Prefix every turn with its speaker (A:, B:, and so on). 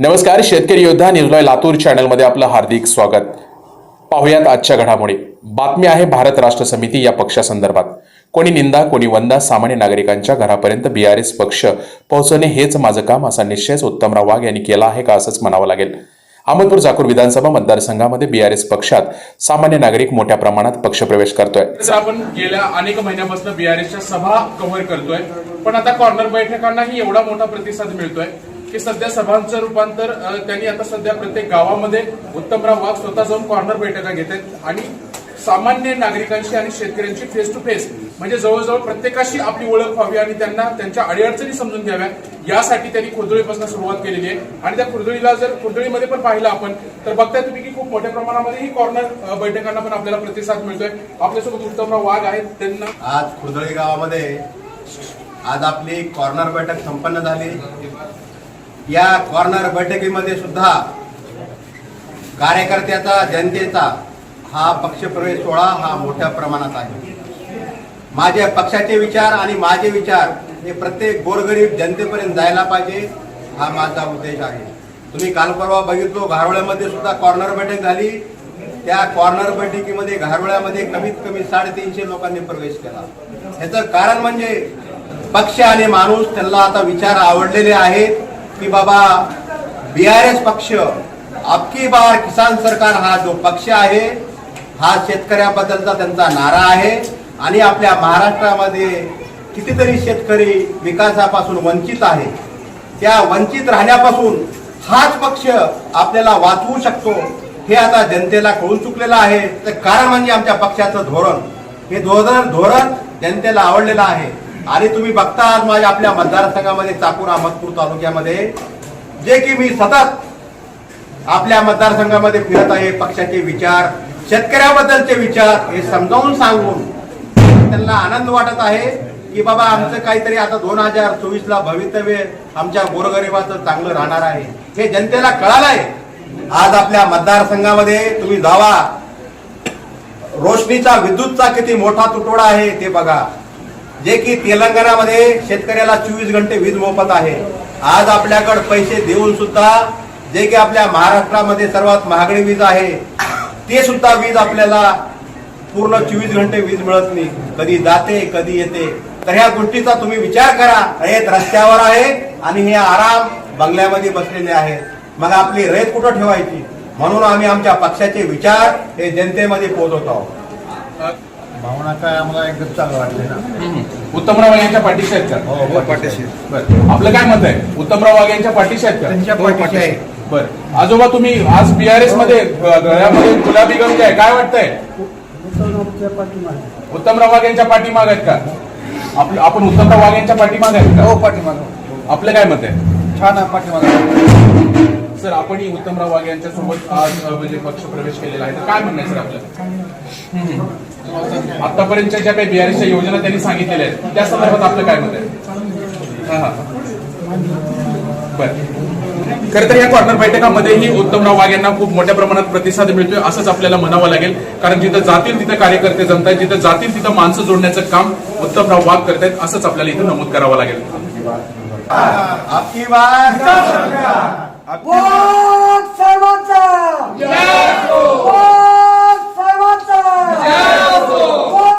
A: नमस्कार शेतकरी योद्धा न्यूजलॉय लातूर चॅनलमध्ये आपलं हार्दिक स्वागत. पाहुयात आजच्या घडामोडी. बातमी आहे भारत राष्ट्र समिती या पक्षासंदर्भात. कोणी निंदा कोणी वंदा सामान्य नागरिकांच्या घरापर्यंत बी आर एस पक्ष पोहोचवणे हेच माझं काम असा निश्चयच उत्तमराव वाघ यांनी केला आहे का असंच म्हणावं लागेल. अहमदपूर जाकूर विधानसभा मतदारसंघामध्ये बी आर एस पक्षात सामान्य नागरिक मोठ्या प्रमाणात पक्षप्रवेश करतोय.
B: आपण गेल्या अनेक महिन्यापासून बीआरएसच्या सभा कव्हर करतोय पण आता कॉर्नर बैठकांनाही एवढा मोठा प्रतिसाद मिळतोय. की सध्या सभांचं रूपांतर त्यांनी आता सध्या प्रत्येक गावामध्ये उत्तमराव वाघ स्वतः जाऊन कॉर्नर बैठका घेत आहेत आणि सामान्य नागरिकांशी आणि शेतकऱ्यांशी फेस टू फेस म्हणजे जवळजवळ प्रत्येकाशी आपली ओळख व्हावी आणि त्यांना त्यांच्या अडीअडचणी समजून घ्याव्या यासाठी त्यांनी खुर्दुळीपासून सुरुवात केलेली आहे. आणि त्या खुर्दुळीला जर खुर्दुळीमध्ये पण पाहिलं आपण तर बघताय तुम्ही की खूप मोठ्या प्रमाणामध्ये ही कॉर्नर बैठकांना पण आपल्याला प्रतिसाद मिळतोय. आपल्यासोबत उत्तमराव वाघ आहेत त्यांना
C: आज खुर्दळी गावामध्ये आज आपली कॉर्नर बैठक संपन्न झाली. या कॉर्नर बैठकीमध्ये सुद्धा कार्यकर्त्याचा जनतेचा हा पक्षप्रवेश सोहळा हा मोठ्या प्रमाणात आहे. माझे पक्षाचे विचार आणि माझे विचार हे प्रत्येक गोरगरीब जनतेपर्यंत जायला पाहिजे हा माझा उद्देश आहे. तुम्ही काल परवा बघितलो घारवळ्यामध्ये सुद्धा कॉर्नर बैठक झाली. त्या कॉर्नर बैठकीमध्ये घारवळ्यामध्ये कमीत कमी साडेतीनशे लोकांनी प्रवेश केला. ह्याचं कारण म्हणजे पक्ष आणि माणूस त्यांना आता विचार आवडलेले आहेत. की बाबा बीआरएस पक्ष आपकी बार किसान सरकार हा जो पक्ष आहे हा शेतकऱ्याबद्दलचा त्यांचा नारा आहे आणि आपल्या महाराष्ट्रामध्ये कितीतरी शेतकरी विकासापासून वंचित आहे. त्या वंचित राहण्यापासून हाच पक्ष आपल्याला वाचवू शकतो हे आता जनतेला कळून चुकलेलं आहे. तर कारण म्हणजे आमच्या पक्षाचं धोरण. हे धोरण धोरण जनतेला आवडलेलं आहे. आणि तुम्ही बघता आज माझ्या आपल्या मतदारसंघामध्ये चाकूर अहमदपूर तालुक्यामध्ये जे की मी सतत आपल्या मतदारसंघामध्ये फिरत आहे पक्षाचे विचार शेतकऱ्याबद्दलचे विचार हे समजावून सांगून त्यांना आनंद वाटत आहे की बाबा आमचं काहीतरी आता दोन हजार चोवीस ला भवितव्य आमच्या गोरगरिबाचं चांगलं राहणार आहे. हे जनतेला कळालं आहे. आज आपल्या मतदारसंघामध्ये तुम्ही जावा. रोशनीचा विद्युतचा किती मोठा तुटवडा आहे ते बघा. जे की तेलंगणामध्ये शेतकऱ्याला चोवीस घंटे वीज मोफत आहे. आज आपल्याकडे पैसे देऊन सुद्धा जे की आपल्या महाराष्ट्रामध्ये सर्वात महागडी वीज आहे ते सुद्धा वीज आपल्याला पूर्ण चोवीस घंटे वीज मिळत नाही. कधी जाते कधी येते. तर ह्या गोष्टीचा तुम्ही विचार करा. रयत रस्त्यावर आहे आणि हे आराम बंगल्यामध्ये बसलेले आहेत. मग आपली रयत कुठं ठेवायची? म्हणून आम्ही आमच्या पक्षाचे विचार हे जनतेमध्ये पोहोचवतो आहोत.
D: भावना काय आम्हाला एकदम चांगलं वाटले ना.
B: उत्तमराव वाघ यांच्या पाठीशी आहेत का?
D: हो पाठीशी
B: बरं. आपलं काय मत आहे? उत्तमराव वाघ यांच्या पाठीशी आहेत का?
D: त्यांच्या पाठीशी आहे
B: बरं. आजोबा तुम्ही आज बीआरएसमध्ये ग- गळ्यामध्ये गुलाबी गंज आहे. काय वाटतंय? उत्तमराव वाघ यांच्या पाठीमाग आहेत का? आपलं आपण उत्तमराव वाघ यांच्या पाठीमाग आहेत
D: हो
B: का
D: पाठीमाग.
B: आपलं काय मत आहे?
D: छान आहे पाठीमाग.
B: सर आपणही उत्तमराव वाघ यांच्या सोबत आज म्हणजे पक्ष प्रवेश केलेला आहे. तर काय म्हणणं आहे सर आपलं? आतापर्यंतच्या ज्या काही बीआरएसच्या योजना त्यांनी सांगितलेल्या आहेत त्या संदर्भात आपलं काय मत आहे? हा, हा. बरं. खरं तर या कॉर्नर बैठकामध्येही उत्तमराव वाघ यांना खूप मोठ्या प्रमाणात प्रतिसाद मिळतोय असंच आपल्याला म्हणावं लागेल. कारण जिथं जातील तिथं कार्यकर्ते जमतायत जिथं जातील तिथं माणसं जोडण्याचं काम उत्तमराव वाघ करतायत असंच आपल्याला इथं नमूद करावं लागेल.
C: आपकी